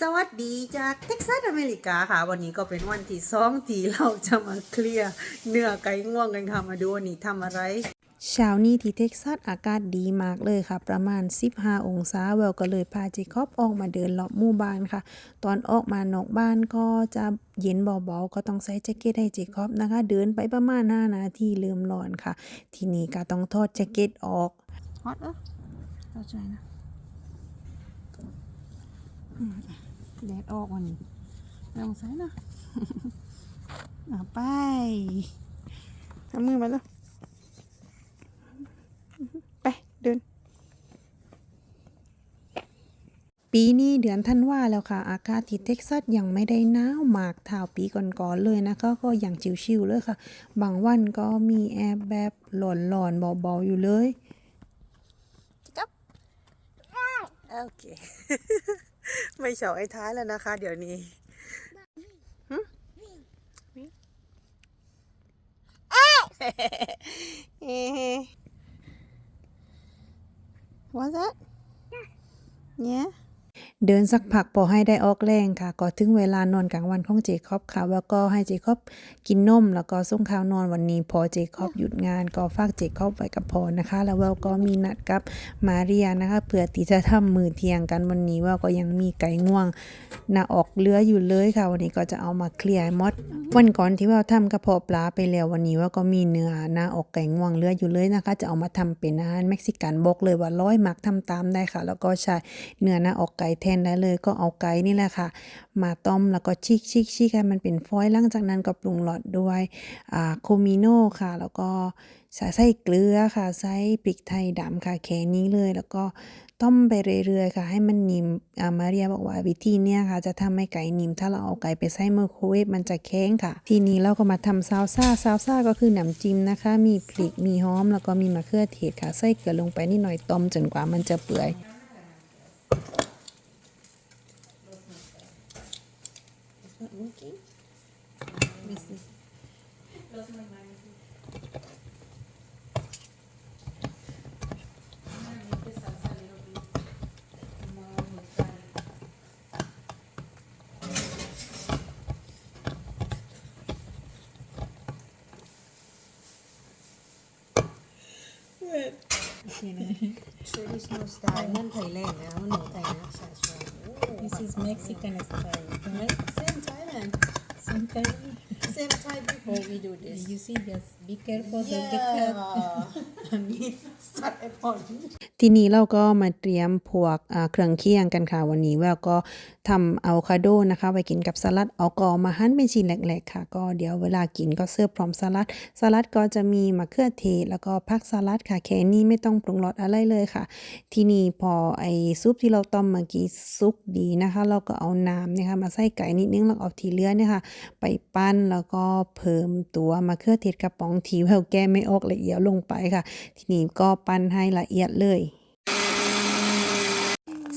สวัสดีจากเท็กซัสอเมริกาค่ะ วันนี้ก็เป็นวันที่สองที่เราจะมาเคลียร์เนื้อไก่ง่วงกันค่ะ มาดูวันนี้ทำอะไร เช้านี้ที่เท็กซัสอากาศดีมากเลยค่ะ ประมาณ 15 องศาแววก็เลยพาเจคอบออกมาเดินรอบหมู่บ้านค่ะ ตอนออกมานอกบ้านก็จะเย็นเบาๆก็ต้องใส่แจ็คเก็ตให้เจคอบนะคะ เดินไปประมาณ5นาทีเริ่มร้อนค่ะ ทีนี้ก็ต้องทอดแจ็คเก็ตออกฮอตเออเข้าใจนะ แดดออกวันนี้ลองใส่นะอะไปทำมือมาแล้วไป เดิน ปีนี้เดือนธันวาแล้วค่ะ อากาศที่เท็กซัสยังไม่ได้หนาวมากเท่าปีก่อนๆเลยนะคะก็ยังชิวๆเลยค่ะ บางวันก็มีแอร์แบบหลอนๆเบาๆอยู่เลยจับโอเค ไม่เฉาะไอ้ท้ายแล้วนะคะ เดี๋ยวนี้หึวิเฮ้ What's that? Yeah เดินสักพักพอให้ได้ออกแรงค่ะ ก็ถึงเวลานอนกลางวันของเจคอบค่ะ แล้วก็ให้เจคอบกินนมแล้วก็ส่งข้าวนอนวันนี้พอเจคอบหยุดงานก็ฝากเจคอบไว้กับพอนะคะ แล้วเวลก็มีนัดกับมาเรียนะคะเพื่อที่จะทำมือเที่ยงกันวันนี้ว่าก็ยังมีไก่ง่วงน่าออกเรืออยู่เลยค่ะ วันนี้ก็จะเอามาเคลียร์มด วันก่อนที่ว่าทำกระเพาะปลาไปแล้ววันนี้ว่าก็มีเนื้อหน้าออกไก่ง่วงเลืออยู่เลยนะคะ จะเอามาทำเป็นอาหารเม็กซิกันบอกเลยว่าร้อยมักทำตามได้ค่ะ แล้วก็ใช้เนื้อหน้าออกไก่แทนได้เลยก็เอาไก่นี่แหละค่ะ มาต้มแล้วก็ชิกชิกชิกให้มันเป็นฟอยล์หลังจากนั้นก็ปรุงรสด้วยอ่าโคมิโนค่ะ แล้วก็ใส่เกลือค่ะใส่พริกไทยดำค่ะแค่นี้เลยแล้วก็ต้มไปเรื่อยๆค่ะ ให้มันนิ่มอ่ามาเรียบอกว่าวิธีเนี้ยค่ะ จะทำให้ไก่นิ่มถ้าเราเอาไก่ไปใส่ไมโครเวฟมันจะแข็งค่ะ ทีนี้เราก็มาทำซาวซ่าซาวซ่าก็คือน้ำจิ้มนะคะ มีพริกมีหอม แล้วก็มีมะเขือเทศค่ะใส่เกลือลงไปนิดหน่อยต้มจนกว่ามันจะเปื่อย Okay. Miss this. Traditional style นั่นไทยแลนด์นะหนูไทยนะชาชา This is Mexican style. same Thailand Same time. same Thai before we do this You see, just be careful of the yeah cat. อันนี้สัตว์ไอพอนทีนี้เราก็มาเตรียมพวกอ่าเครื่องเคียงกันค่ะวันนี้แววก็ทำอะโวคาโดนะคะไว้กินกับสลัดเอากอมาหั่นเป็นชิ้นเล็กๆค่ะ ก็เดี๋ยวเวลากินก็เสิร์ฟพร้อมสลัด สลัดก็จะมีมะเขือเทศแล้วก็ผักสลัดค่ะแค่นี้ไม่ต้องปรุงรสอะไรเลยค่ะ ที่นี้พอไอ้ซุปที่เราต้มเมื่อกี้สุกดีนะคะ เราก็เอาน้ำเนี่ยค่ะมาใส่ไก่นิดนึงแล้วเอาทีเลือเนี่ยค่ะไปปั้นแล้วก็เพิ่มตัวมะเขือเทศกระป๋องทีแววแก้ไม่ออกละเอียดลงไปค่ะ ทีนี้ก็ปั้นให้ละเอียดเลย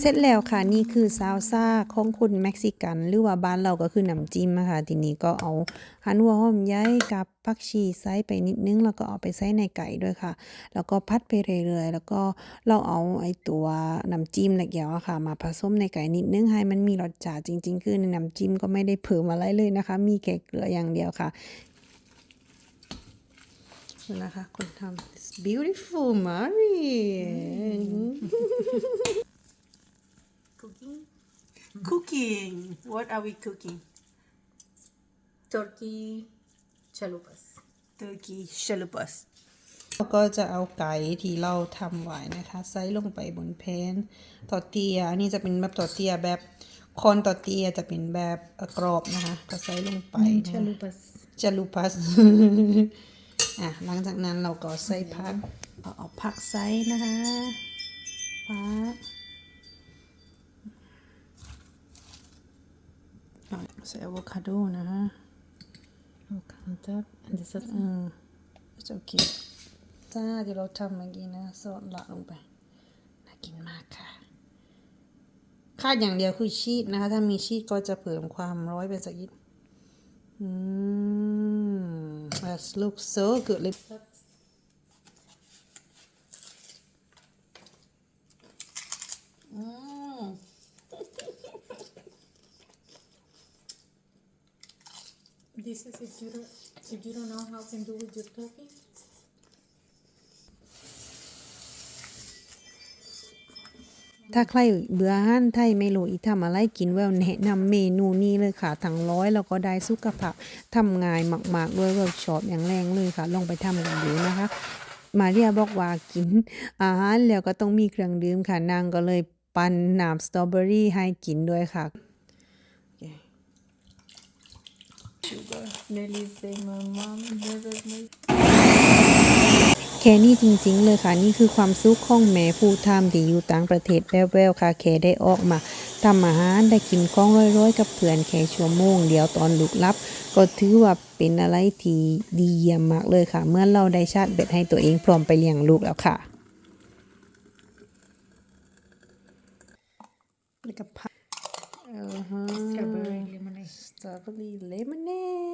เสร็จแล้วค่ะนี่คือซาวซ่าของคนเม็กซิกันหรือว่าบ้านเราก็คือน้ำจิ้มนะคะทีนี้ก็เอาหั่นหัวหอมใหญ่กับผักชีใส่ไปนิดนึง แล้วก็เอาไปใส่ในไก่ด้วยค่ะ แล้วก็พัดไปเรื่อยๆแล้วก็เราเอาไอ้ตัวน้ำจิ้มละเอียดอะค่ะ มาผสมในไก่นิดนึงให้มันมีรสชาติจริง ๆ คือในน้ำจิ้มก็ไม่ได้เพิ่มอะไรเลยนะคะ มีแค่เกลืออย่างเดียวค่ะนะคะคนทำ It's beautiful Mari cooking cooking what are we cooking Turkey chalupas. turkey chalupas เราก็จะเอาไก่ที่เราทำไว้นะคะใส่ลงไปบนแพนตอร์เตียอันนี้จะเป็นแบบตอร์เตียแบบคอนตอร์เตียจะเป็นแบบกรอบนะคะ ก็ใส่ลงไปนะ Chalupas. จาลูปัสอะหลังจากนั้นเราก็ใส่ผักเอาเอาผักใส่นะคะผักเอา ใส่อะโวคาโดนะคะ Okay, on top. And this is อืมจะโอเคจ้าที่เราทำเมื่อกี้นะซอสละลงไปน่ากินมากค่ะคาดอย่างเดียวคือชีสนะคะ ถ้ามีชีสก็จะเพิ่มความร้อยไปสักนิดอืม that looks so good เลย This is if you don't, if you don't know how can do with your talking. ถ้าใครเบื่ออาหารไทยไม่รู้อีทำอะไรกินแววแนะนำเมนูนี้เลยค่ะทั้งร้อยแล้วก็ได้สุขภาพทำง่ายมากๆด้วยแววชอบอย่างแรงเลยค่ะ ลองไปทำกันดูนะคะ มาเรียบอกว่ากิน อาหารแล้วก็ต้องมีเครื่องดื่มค่ะนางก็เลยปั่นน้ำสตรอเบอรี่ให้กินด้วยค่ะ Sugar. Nelly say my mom never made แค่นี้จริงๆเลยค่ะ นี่คือความสุขของแม่ผู้ทำที่อยู่ต่างประเทศแววๆค่ะ แค่ได้ออกมาทำอาหารได้กินของร้อยๆ กับเพื่อนแค่ชั่วโมงเดียวตอนลุกลับ ก็ถือว่าเป็นอะไรที่ดีเยี่ยมมากเลยค่ะ เมื่อเราได้ชาติเบ็ดให้ตัวเองพร้อมไปเลี้ยงลูกแล้วค่ะแล้วก็พักเออฮะ strawberry lemonade. strawberry lemonade